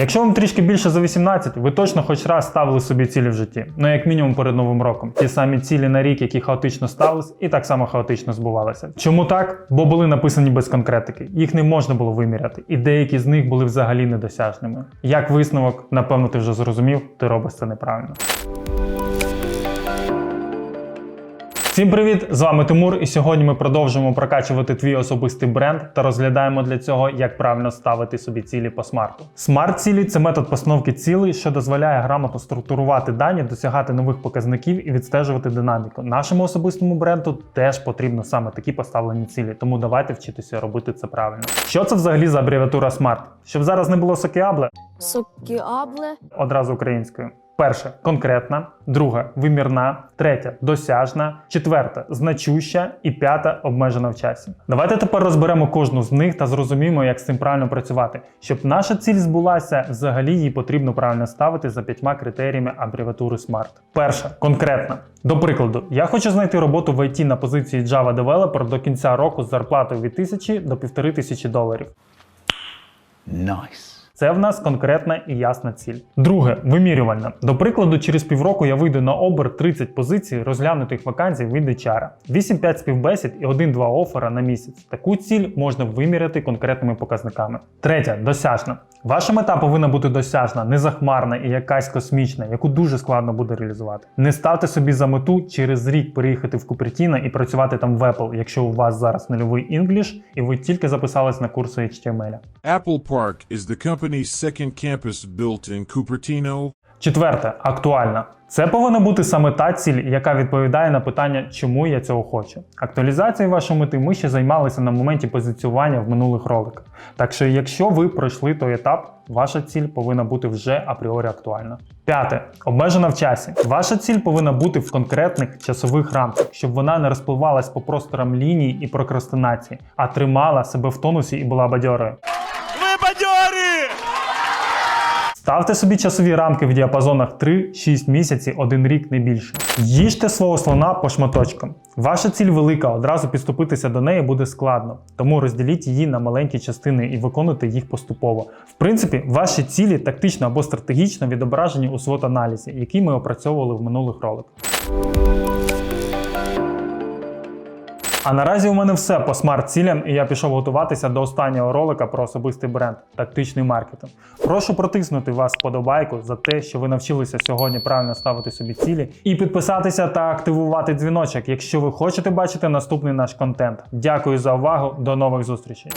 Якщо вам трішки більше за 18, ви точно хоч раз ставили собі цілі в житті. Ну як мінімум перед новим роком. Ті самі цілі на рік, які хаотично ставились, і так само хаотично збувалися. Чому так? Бо були написані без конкретики. Їх не можна було виміряти, і деякі з них були взагалі недосяжними. Як висновок, напевно, ти вже зрозумів, ти робиш це неправильно. Всім привіт! З вами Тимур, і сьогодні ми продовжуємо прокачувати твій особистий бренд та розглядаємо для цього, як правильно ставити собі цілі по смарту. Смарт-цілі це метод постановки цілей, що дозволяє грамотно структурувати дані, досягати нових показників і відстежувати динаміку. Нашому особистому бренду теж потрібно саме такі поставлені цілі, тому давайте вчитися робити це правильно. Що це взагалі за абревіатура смарт? Щоб зараз не було сокіабле, Сокіабле. одразу українською. Перша конкретна, друга вимірна, третя досяжна, четверта значуща і п'ята обмежена в часі. Давайте тепер розберемо кожну з них та зрозуміємо, як з цим правильно працювати. Щоб наша ціль збулася, взагалі її потрібно правильно ставити за п'ятьма критеріями абревіатури SMART. Перша конкретна. До прикладу, я хочу знайти роботу в IT на позиції Java Developer до кінця року з зарплатою від 1000 до 1500 доларів. Nice. Це в нас конкретна і ясна ціль. Друге вимірювальна. До прикладу, через півроку я вийду на обер 30 позицій розглянутих вакансій від HR. 8-5 співбесід і 1-2 офера на місяць. Таку ціль можна виміряти конкретними показниками. Третя досяжна. Ваша мета повинна бути досяжна, незахмарна і якась космічна, яку дуже складно буде реалізувати. Не ставте собі за мету через рік переїхати в Купертіно і працювати там в Apple, якщо у вас зараз нульовий English і ви тільки записались на курси HTML. Apple Park is the company's second campus built in Cupertino, Четверте, актуальна. Це повинна бути саме та ціль, яка відповідає на питання, чому я цього хочу. Актуалізацією вашої мети ми ще займалися на моменті позиціювання в минулих роликах. Так що, якщо ви пройшли той етап, ваша ціль повинна бути вже апріорі актуальна. П'яте обмежена в часі. Ваша ціль повинна бути в конкретних часових рамках, щоб вона не розпливалась по просторам лінії і прокрастинації, а тримала себе в тонусі і була бадьорою. Ставте собі часові рамки в діапазонах 3-6 місяців, 1 рік не більше. Їжте свого слона по шматочкам. Ваша ціль велика, одразу підступитися до неї буде складно, тому розділіть її на маленькі частини і виконуйте їх поступово. В принципі, ваші цілі тактично або стратегічно відображені у swot аналізі, який ми опрацьовували в минулих роликах. А наразі у мене все по смарт-цілям, і я пішов готуватися до останнього ролика про особистий бренд, тактичний маркетинг. Прошу протиснути вас вподобайку за те, що ви навчилися сьогодні правильно ставити собі цілі, і підписатися та активувати дзвіночок, якщо ви хочете бачити наступний наш контент. Дякую за увагу, до нових зустрічей.